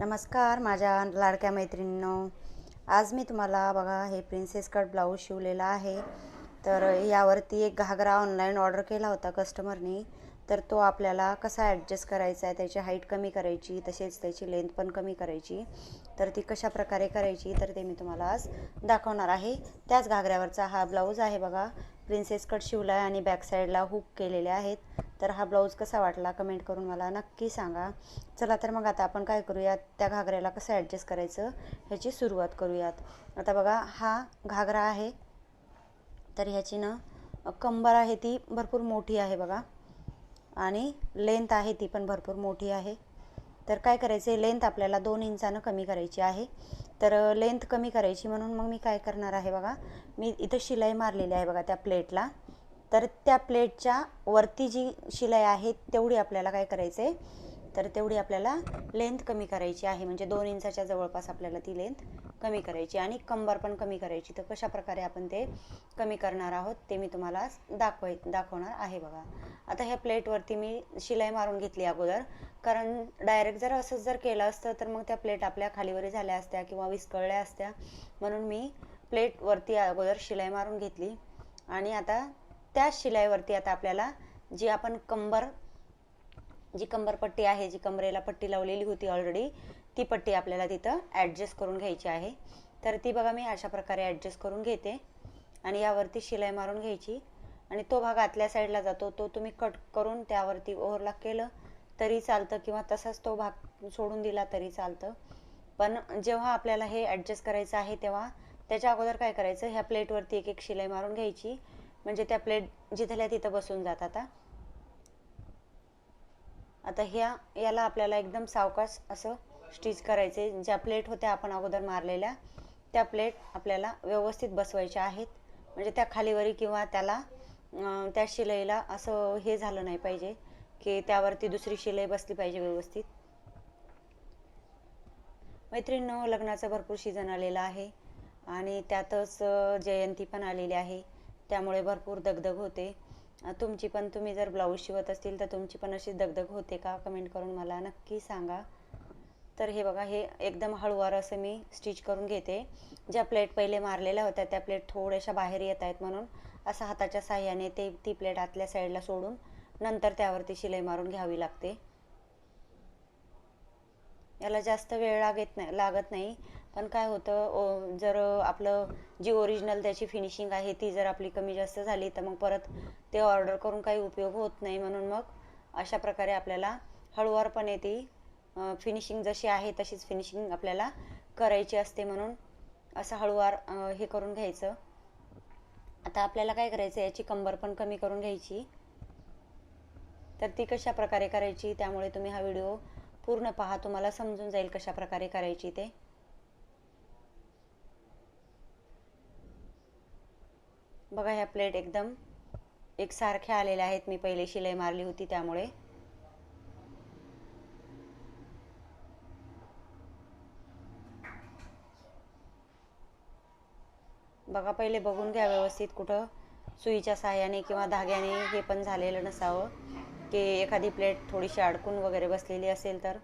नमस्कार माझ्या लाडक्या मैत्रिणींनो. आज मी तुम्हाला बघा हे प्रिन्सेस कट ब्लाऊज शिवलेला आहे. तर यावरती एक घागरा ऑनलाईन ऑर्डर केला होता कस्टमरनी तर तो आपल्याला कसा ॲडजस्ट करायचा आहे त्याची हाईट कमी करायची तसेच त्याची लेंथ पण कमी करायची. तर ती कशा प्रकारे करायची तर ते मी तुम्हाला आज दाखवणार आहे. त्याच घागऱ्यावरचा हा ब्लाऊज आहे बघा. प्रिन्सेस कट शिवला आहे आणि बॅक साईडला हुक केलेले आहेत. तर हा ब्लाऊज कसा वाटला कमेंट करून मला नक्की सांगा. चला तर मग आता आपण काय करूयात? त्या घागऱ्याला कसं ॲडजस्ट करायचं ह्याची सुरुवात करूयात. आता बघा हा घागरा आहे. तर ह्याची ना कंबर आहे ती भरपूर मोठी आहे बघा. आणि लेंथ आहे ती पण भरपूर मोठी आहे. तर काय करायचं आहे लेंथ आपल्याला दोन इंचानं कमी करायची आहे. तर लेंथ कमी करायची म्हणून मग मी काय करणार आहे बघा? मी इथं शिलाई मारलेली आहे बघा त्या प्लेटला तर त्या प्लेटच्या वरती जी शिलाई आहे तेवढी आपल्याला काय करायचं आहे तर तेवढी आपल्याला लेंथ कमी करायची आहे. म्हणजे दोन इंचाच्या जवळपास आपल्याला ती लेंथ कमी करायची आणि कंबर पण कमी करायची. तर कशा प्रकारे आपण ते कमी करणार आहोत ते मी तुम्हाला दाखवाय दाखवणार आहे बघा. आता ह्या प्लेटवरती मी शिलाई मारून घेतली अगोदर. कारण डायरेक्ट जर असंच जर केलं असतं तर मग त्या प्लेट आपल्या खालीवरी झाल्या असत्या किंवा विस्कळल्या असत्या. म्हणून मी प्लेटवरती अगोदर शिलाई मारून घेतली. आणि आता त्या शिलाईवरती आता आपल्याला जी आपण कंबर जी कंबरपट्टी आहे जी कमरेला पट्टी लावलेली होती ऑलरेडी ती पट्टी आपल्याला तिथं ॲडजस्ट करून घ्यायची आहे. तर ती बघा मी अशा प्रकारे ॲडजस्ट करून घेते आणि यावरती शिलाई मारून घ्यायची आणि तो भाग आतल्या साईडला जातो तो तुम्ही कट करून त्यावरती ओव्हरलॉक केलं तरी चालतं किंवा तसाच तो भाग सोडून दिला तरी चालतं. पण जेव्हा आपल्याला हे ॲडजस्ट करायचं आहे तेव्हा त्याच्या अगोदर काय करायचं? ह्या प्लेटवरती एक एक शिलाई मारून घ्यायची म्हणजे त्या प्लेट जिथल्या तिथं बसून जात आता. आता ह्या याला आपल्याला एकदम सावकाश असं स्टिच करायचे ज्या प्लेट होत्या आपण अगोदर मारलेल्या त्या प्लेट आपल्याला व्यवस्थित बसवायच्या आहेत. म्हणजे त्या खालीवरी किंवा त्याला त्या शिलाईला असं हे झालं नाही पाहिजे की त्यावरती दुसरी शिलाई बसली पाहिजे व्यवस्थित. मैत्रिणीनं लग्नाचं भरपूर सीझन आलेलं आहे. आणि त्यातच जयंती पण आलेली आहे. त्यामुळे भरपूर दगदग होते. तुमची पण तुम्ही जर ब्लाऊज शिवत असतील तर तुमची पण अशी दगदग होते का? कमेंट करून मला नक्की सांगा. तर हे बघा हे एकदम हळूवार असं मी स्टिच करून घेते. ज्या प्लेट पहिले मारलेल्या होत्या त्या प्लेट थोड्याशा बाहेर येत आहेत म्हणून. असं हाताच्या साह्याने ते ती प्लेट आतल्या साईडला सोडून नंतर त्यावरती शिलाई मारून घ्यावी लागते. याला जास्त वेळ लागत नाही लागत नाही. पण काय होतं जर आपलं जी ओरिजिनल त्याची फिनिशिंग आहे ती जर आपली कमी जास्त झाली तर मग परत ते ऑर्डर करून काही उपयोग होत नाही. म्हणून मग अशा प्रकारे आपल्याला हळूवारपणे ती फिनिशिंग जशी आहे तशीच फिनिशिंग आपल्याला करायची असते म्हणून असं हळूवार हे करून घ्यायचं. आता आपल्याला काय करायचं याची कंबर पण कमी करून घ्यायची. तर ती कशा प्रकारे करायची त्यामुळे तुम्ही हा व्हिडिओ पूर्ण पहा तुम्हाला समजून जाईल कशा प्रकारे करायची ते. बघा ह्या प्लेट एकदम एकसारख्या आलेल्या आहेत. मी पहिले शिलाई मारली होती त्यामुळे. बघा पहिले बघून घ्या व्यवस्थित कुठं सुईच्या साह्याने किंवा धाग्याने हे पण झालेलं नसावं. की एखादी प्लेट थोडीशी अडकून वगैरे बसलेली असेल तर.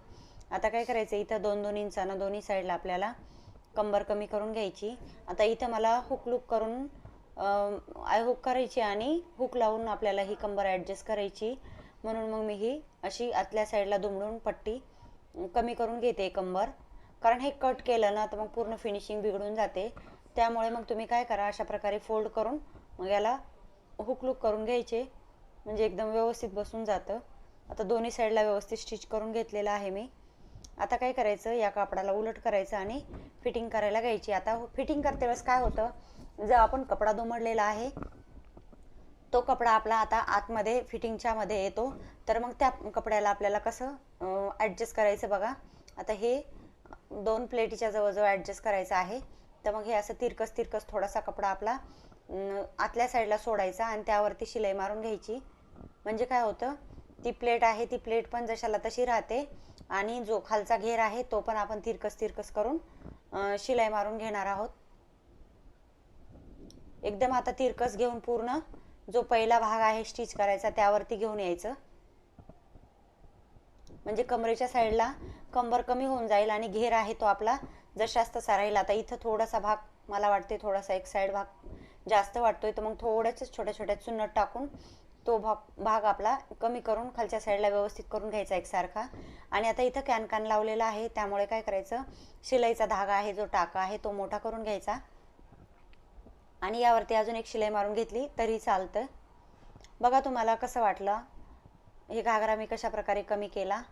आता काय करायचं इथं दोन दोन इंचानं दोन्ही साईडला आपल्याला कंबर कमी करून घ्यायची. आता इथं मला हुकलूक करून आय हुक करायची आणि हुक लावून आपल्याला ही कंबर ॲडजस्ट करायची. म्हणून मग मी ही अशी आतल्या साईडला दुमडून पट्टी कमी करून घेते कंबर. कारण हे कट केलं ना तर मग पूर्ण फिनिशिंग बिघडून जाते. त्यामुळे मग तुम्ही काय करा अशा प्रकारे फोल्ड करून मग याला हुकलुक करून घ्यायचे. म्हणजे एकदम व्यवस्थित बसून जातं. आता दोन्ही साईडला व्यवस्थित स्टिच करून घेतलेलं आहे मी. आता काय करायचं या कापडाला उलट करायचं आणि फिटिंग करायला घ्यायची. आता फिटिंग करते वेळेस काय होतं जो आपण कपडा दुमडलेला आहे तो कपडा आपला आता आतमध्ये फिटिंगच्या मध्ये येतो. तर मग त्या कपड्याला आपल्याला कसं ॲडजस्ट करायचं बघा. आता हे दोन प्लेटीच्या जवळजवळ ॲडजस्ट करायचं आहे. तर मग हे असं तिरकस तिरकस थोडासा कपडा आपला आतल्या साईडला सोडायचा आणि त्यावरती शिलाई मारून घ्यायची. म्हणजे काय होतं ती प्लेट आहे ती प्लेट पण जशाला तशी राहते. आणि जो खालचा घेर आहे तो पण आपण तिरकस तिरकस करून शिलाई मारून घेणार आहोत. एकदम आता तिरकस घेऊन पूर्ण जो पहिला भाग आहे स्टिच करायचा त्यावरती घेऊन यायचं. म्हणजे कमरेच्या साईडला कंबर कमी होऊन जाईल आणि घेर आहे तो आपला जशाच तसा राहील आता इथं थोडासा भाग मला वाटते थोडासा एक साईड भाग जास्त वाटतोय तर मग थोड्याच छोट्या छोट्या चुन्नट टाकून तो भाग भाग आपला कमी करून खालच्या साईडला व्यवस्थित करून घ्यायचा एकसारखा. आणि आता इथं कॅनकॅन लावलेला आहे त्यामुळे काय करायचं? शिलाईचा धागा आहे जो टाका आहे तो मोठा करून घ्यायचा. आणि यावरती अजून एक शिलाई मारून घेतली तरी चालतं. बघा तुम्हाला कसं वाटलं? हे घागरा मी कशा प्रकारे कमी केला?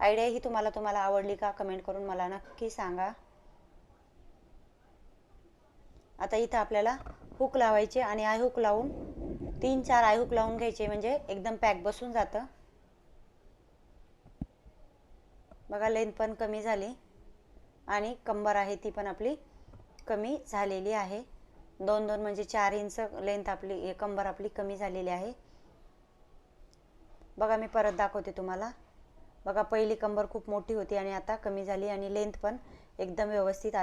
आयडिया ही तुम्हाला तुम्हाला आवडली का? कमेंट करून मला नक्की सांगा. आता इथं आपल्याला हुक लावायचे आणि आय हुक लावून तीन चार आय हुक लावून घ्यायचे म्हणजे एकदम पॅक बसून जातं. बघा लेंथ पण कमी झाली आणि कंबर आहे ती पण आपली कमी झालेली आहे. दोन दोन म्हणजे चार इंच लेंथ आपली कंबर आपली कमी झालेली आहे. बघा मी परत दाखवते तुम्हाला. बघा पहिली कंबर खूप मोठी होती आणि आता कमी झाली आणि लेंथ पण एकदम व्यवस्थित